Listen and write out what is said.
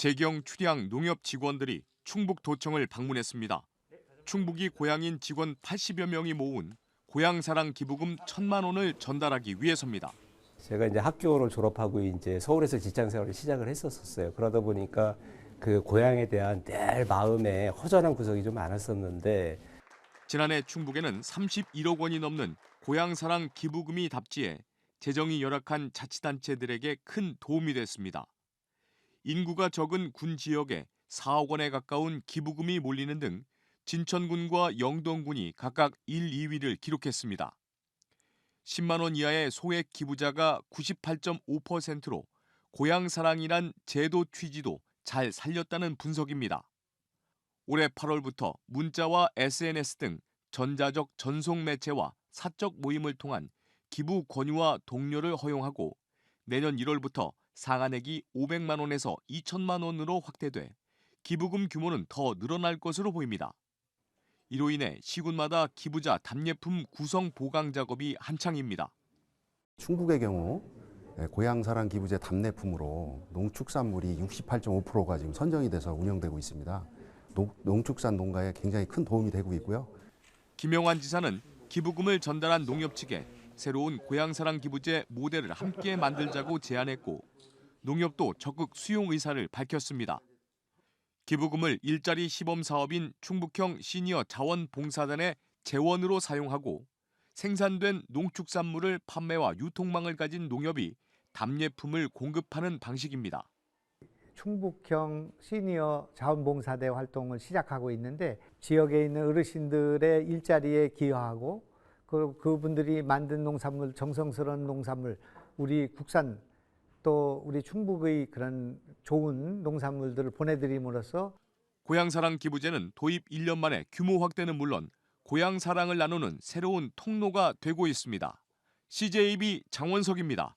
재경 출향 농협 직원들이 충북도청을 방문했습니다. 충북이 고향인 직원 80여 명이 모은 고향사랑 기부금 천만 원을 전달하기 위해서입니다. 제가 이제 학교를 졸업하고 이제 서울에서 직장 생활을 시작을 했었어요. 그러다 보니까 그 고향에 대한 늘 마음에 허전한 구석이 좀 많았었는데 지난해 충북에는 31억 원이 넘는 고향사랑 기부금이 답지해 재정이 열악한 자치단체들에게 큰 도움이 됐습니다. 인구가 적은 군 지역에 4억 원에 가까운 기부금이 몰리는 등 진천군과 영동군이 각각 1, 2위를 기록했습니다. 10만 원 이하의 소액 기부자가 98.5%로 고향 사랑이란 제도 취지도 잘 살렸다는 분석입니다. 올해 8월부터 문자와 SNS 등 전자적 전송 매체와 사적 모임을 통한 기부 권유와 동료를 허용하고 내년 1월부터 상한액이 500만 원에서 2천만 원으로 확대돼 기부금 규모는 더 늘어날 것으로 보입니다. 이로 인해 시군마다 기부자 답례품 구성 보강 작업이 한창입니다. 충북의 경우 예, 고향사랑 기부제 답례품으로 농축산물이 68.5%가 지금 선정이 돼서 운영되고 있습니다. 농, 농축산 농가에 굉장히 큰 도움이 되고 있고요. 김영환 지사는 기부금을 전달한 농협 측에 새로운 고향사랑 기부제 모델을 함께 만들자고 제안했고 농협도 적극 수용 의사를 밝혔습니다. 기부금을 일자리 시범 사업인 충북형 시니어 자원봉사단의 재원으로 사용하고 생산된 농축산물을 판매와 유통망을 가진 농협이 답례품을 공급하는 방식입니다. 충북형 시니어 자원봉사대 활동을 시작하고 있는데 지역에 있는 어르신들의 일자리에 기여하고 그, 그분들이 만든 농산물 정성스러운 농산물 우리 국산 또 우리 충북의 그런 좋은 농산물들을 보내드림으로써 고향사랑 기부제는 도입 1년 만에 규모 확대는 물론 고향사랑을 나누는 새로운 통로가 되고 있습니다. CJB 장원석입니다.